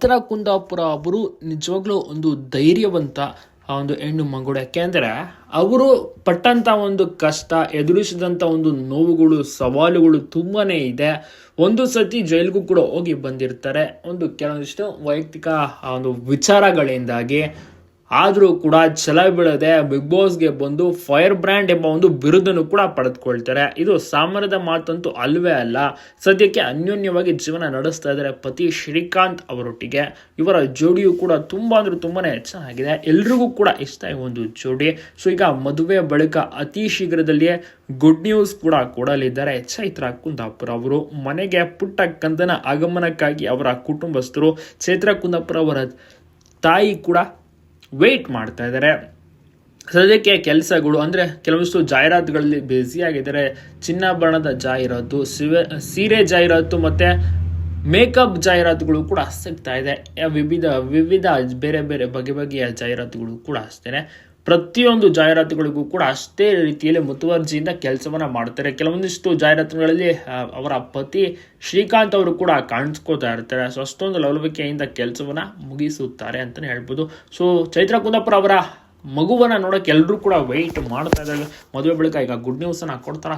ಚೈತ್ರ ಕುಂದಾಪುರ ಅವರು ನಿಜವಾಗ್ಲೂ ಒಂದು ಧೈರ್ಯವಂತ ಆ ಒಂದು ಹೆಣ್ಣು ಮಂಗುಡ. ಯಾಕೆಂದರೆ ಅವರು ಪಟ್ಟಂತ ಒಂದು ಕಷ್ಟ, ಎದುರಿಸಿದಂತ ಒಂದು ನೋವುಗಳು, ಸವಾಲುಗಳು ತುಂಬಾ ಇದೆ. ಒಂದು ಸತಿ ಜೈಲಿಗೂ ಕೂಡ ಹೋಗಿ ಬಂದಿರ್ತಾರೆ. ಒಂದು ಕೆಲವೊಂದಿಷ್ಟು ವೈಯಕ್ತಿಕ ಆ ಒಂದು ವಿಚಾರಗಳಿಂದಾಗಿ ಆದರೂ ಕೂಡ ಛಲ ಬೀಳದೆ ಬಿಗ್ ಬಾಸ್ಗೆ ಬಂದು ಫೈರ್ ಬ್ರ್ಯಾಂಡ್ ಎಂಬ ಒಂದು ಬಿರುದನ್ನು ಕೂಡ ಪಡೆದುಕೊಳ್ತಾರೆ. ಇದು ಸಾಮಾನ್ಯದ ಮಾತಂತೂ ಅಲ್ವೇ ಅಲ್ಲ. ಸದ್ಯಕ್ಕೆ ಅನ್ಯೋನ್ಯವಾಗಿ ಜೀವನ ನಡೆಸ್ತಾ ಇದ್ದಾರೆ ಪತಿ ಶ್ರೀಕಾಂತ್ ಅವರೊಟ್ಟಿಗೆ. ಇವರ ಜೋಡಿಯು ಕೂಡ ತುಂಬ ಅಂದ್ರೆ ತುಂಬಾನೇ ಚೆನ್ನಾಗಿದೆ. ಎಲ್ರಿಗೂ ಕೂಡ ಇಷ್ಟ ಈ ಒಂದು ಜೋಡಿ. ಸೊ ಈಗ ಮದುವೆ ಬಳಿಕ ಅತಿ ಶೀಘ್ರದಲ್ಲಿಯೇ ಗುಡ್ ನ್ಯೂಸ್ ಕೂಡ ಕೊಡಲಿದ್ದಾರೆ ಚೈತ್ರ ಕುಂದಾಪುರ ಅವರು. ಮನೆಗೆ ಪುಟ್ಟ ಕಂದನ ಆಗಮನಕ್ಕಾಗಿ ಅವರ ಕುಟುಂಬಸ್ಥರು ಚೈತ್ರ ಕುಂದಾಪುರ ಅವರ ತಾಯಿ ಕೂಡ ವೆಯ್ಟ್ ಮಾಡ್ತಾ ಇದ್ದಾರೆ. ಸದ್ಯಕ್ಕೆ ಕೆಲಸಗಳು ಅಂದರೆ ಕೆಲವಷ್ಟು ಜಾಹೀರಾತುಗಳಲ್ಲಿ ಬ್ಯುಸಿ ಆಗಿದ್ದಾರೆ. ಚಿನ್ನಾಭರಣದ ಜಾಹೀರಾತು, ಸಿವೆ, ಸೀರೆ ಜಾಹೀರಾತು ಮತ್ತು ಮೇಕಪ್ ಜಾಹೀರಾತುಗಳು ಕೂಡ ಸಿಗ್ತಾ ಇದೆ. ವಿವಿಧ ವಿವಿಧ ಬೇರೆ ಬೇರೆ ಬಗೆ ಬಗೆಯ ಜಾಹೀರಾತುಗಳು ಕೂಡ ಅಷ್ಟೇ ಪ್ರತಿಯೊಂದು ಜಾಹೀರಾತುಗಳಿಗೂ ಕೂಡ ಅಷ್ಟೇ ರೀತಿಯಲ್ಲಿ ಮುತುವರ್ಜಿಯಿಂದ ಕೆಲಸವನ್ನ ಮಾಡ್ತಾರೆ. ಕೆಲವೊಂದಿಷ್ಟು ಜಾಹೀರಾತುಗಳಲ್ಲಿ ಅವರ ಪತಿ ಶ್ರೀಕಾಂತ್ ಅವರು ಕೂಡ ಕಾಣಿಸ್ಕೋತಾ ಇರ್ತಾರೆ. ಸೊ, ಅಷ್ಟೊಂದು ಲವಲವಿಕೆಯಿಂದ ಕೆಲಸವನ್ನ ಮುಗಿಸುತ್ತಾರೆ ಅಂತಲೇ ಹೇಳ್ಬೋದು. ಸೊ, ಚೈತ್ರ ಕುಂದಾಪುರ ಅವರ ಮಗುವನ್ನ ನೋಡೋಕೆ ಎಲ್ಲರೂ ಕೂಡ ವೆಯ್ಟ್ ಮಾಡ್ತಾ ಇದ್ದಾರೆ. ಮದುವೆ ಬಳಿಕ ಈಗ ಗುಡ್ ನ್ಯೂಸನ್ನು ಕೊಡ್ತಾರ.